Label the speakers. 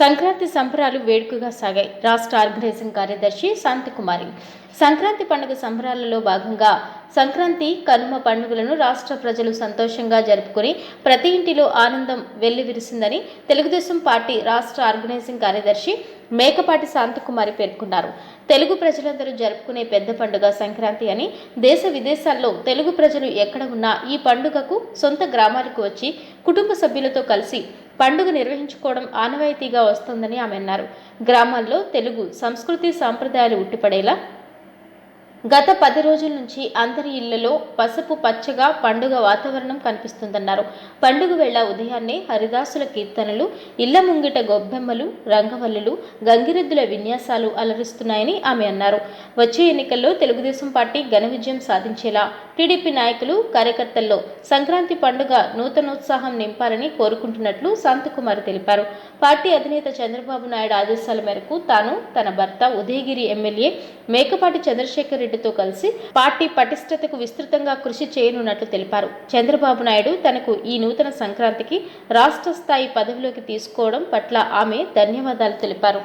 Speaker 1: సంక్రాంతి సంబరాలు వేడుకగా సాగాయి. రాష్ట్ర ఆర్గనైజింగ్ కార్యదర్శి శాంతికుమారి. సంక్రాంతి పండుగ సంబరాలలో భాగంగా సంక్రాంతి కనుమ పండుగలను రాష్ట్ర ప్రజలు సంతోషంగా జరుపుకొని ప్రతి ఇంటిలో ఆనందం వెల్లివిరిసిందని తెలుగుదేశం పార్టీ రాష్ట్ర ఆర్గనైజింగ్ కార్యదర్శి మేకపాటి శాంతకుమారి పేర్కొన్నారు. తెలుగు ప్రజలందరూ జరుపుకునే పెద్ద పండుగ సంక్రాంతి అని దేశ విదేశాల్లో తెలుగు ప్రజలు ఎక్కడ ఉన్నా ఈ పండుగకు సొంత గ్రామాలకు వచ్చి కుటుంబ సభ్యులతో కలిసి పండుగ నిర్వహించుకోవడం ఆనవాయితీగా వస్తుందని ఆమె అన్నారు. గ్రామాల్లో తెలుగు సంస్కృతి సాంప్రదాయాలు ఉట్టిపడేలా గత పది రోజుల నుంచి అందరి ఇళ్ళలో పసుపు పచ్చగా పండుగ వాతావరణం కనిపిస్తుందన్నారు. పండుగ వేళ ఉదయాన్నే హరిదాసుల కీర్తనలు ఇళ్ళ ముంగిట గొబ్బెమ్మలు రంగవల్లులు గంగిరెద్దుల విన్యాసాలు అలరిస్తున్నాయని ఆమె అన్నారు. వచ్చే ఎన్నికల్లో తెలుగుదేశం పార్టీ ఘన విజయం సాధించేలా టీడీపీ నాయకులు కార్యకర్తల్లో సంక్రాంతి పండుగ నూతనోత్సాహం నింపాలని కోరుకుంటున్నట్లు శాంతకుమార్ తెలిపారు. పార్టీ అధినేత చంద్రబాబు నాయుడు ఆదేశాల మేరకు తాను తన భర్త ఉదయగిరి ఎమ్మెల్యే మేకపాటి చంద్రశేఖర్ రెడ్డితో కలిసి పార్టీ పటిష్టతకు విస్తృతంగా కృషి చేయనున్నట్లు తెలిపారు. చంద్రబాబు నాయుడు తనకు ఈ నూతన సంక్రాంతికి రాష్ట్ర స్థాయి పదవిలోకి తీసుకోవడం పట్ల ఆమె ధన్యవాదాలు తెలిపారు.